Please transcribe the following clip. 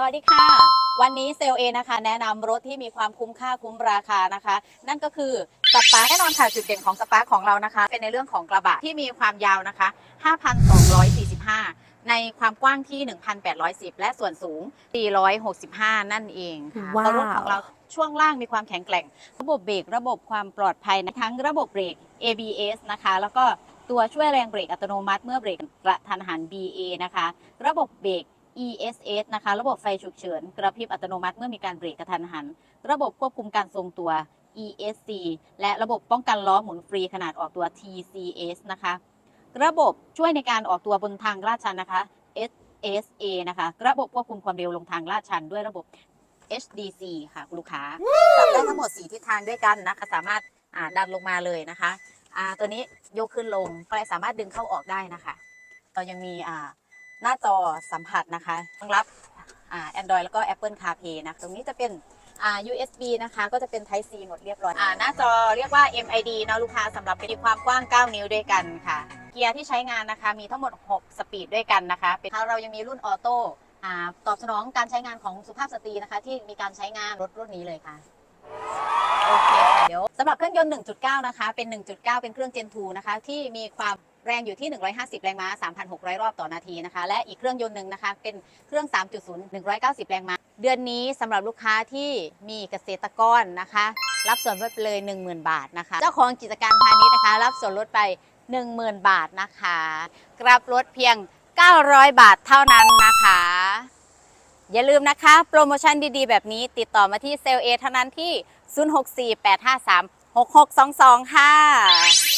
สวัสดีค่ะ วันนี้เซลเอนะคะ แนะนำรถที่มีความคุ้มค่าคุ้มราคานะคะ นั่นก็คือสปาร์แน่นอนค่ะจุดเด่นของสปาร์ของเรานะคะ เป็นในเรื่องของกระบะที่มีความยาวนะคะ 5,245 ในความกว้างที่ 1,810 และส่วนสูง 465 นั่นเองค่ะว้าวแล้วรถของเราช่วงล่างมีความแข็งแกร่ง ระบบเบรกระบบความปลอดภัยนะทั้งระบบเบรก ABS นะคะ แล้วก็ตัวช่วยแรงเบรกอัตโนมัติเมื่อเบรกกระทันหัน BA นะคะ ระบบเบรก ESS นะคะ ระบบไฟฉุกเฉิน กระพริบอัตโนมัติเมื่อมีการเบรกกระทันหัน ระบบควบคุมการทรงตัว ESC และระบบป้องกันล้อหมุนฟรีขนาดออกตัว TCS นะคะ ระบบช่วยในการออกตัวบนทางลาดชันนะคะ SSA นะคะ ระบบควบคุมความเร็วลงทางลาดชันด้วยระบบ HDC ค่ะคุณลูกค้าปรับได้ทั้งหมด 4 ทิศทางด้วยกันนะคะ สามารถดันลงมาเลยนะคะตัวนี้ยกขึ้นลงก็สามารถดึงเข้าออกได้นะคะ เรายังมีอ่า หน้าจอสัมผัสนะคะรองรับอ่า Android แล้วก็ Apple CarPlay นะตรงนี้จะเป็นอ่า USB นะคะ ก็จะเป็น Type C หมดเรียบร้อยอ่าหน้าจอเรียกว่า MID นะลูกค้าสำหรับเป็นความกว้าง 9 นิ้วด้วยกันค่ะ เกียร์ที่ใช้งานนะคะ มีทั้งหมด 6 สปีดด้วยกันนะคะเป็นเรายังมีรุ่นออโต้อ่าตอบสนองการใช้งานของสุภาพสตรีนะคะ ที่มีการใช้งานรถรุ่นนี้เลยค่ะโอเคค่ะเดี๋ยวสำหรับเครื่องยนต์ 1.9 นะคะ เป็น 1.9 เป็นเครื่อง Gen 2 นะคะ ที่มีความ แรงอยู่ที่ 150 แรงม้า 3,600 รอบต่อนาทีนะคะ และอีกเครื่องยนต์หนึ่งนะคะ เป็นเครื่อง 3.0 190 แรงม้า เดือนนี้สำหรับลูกค้าที่มีเกษตรกรนะคะ รับส่วนลดไปเลย 10,000 บาทนะคะ เจ้าของกิจการพาณิชย์นะคะ รับส่วนลดไป 10,000 บาทนะคะ กรับรถเพียง 900 บาทเท่านั้นนะคะ อย่าลืมนะคะ โปรโมชั่นดีๆ แบบนี้ติดต่อมาที่เซลเอเท่านั้นที่ 0648536622 ค่ะ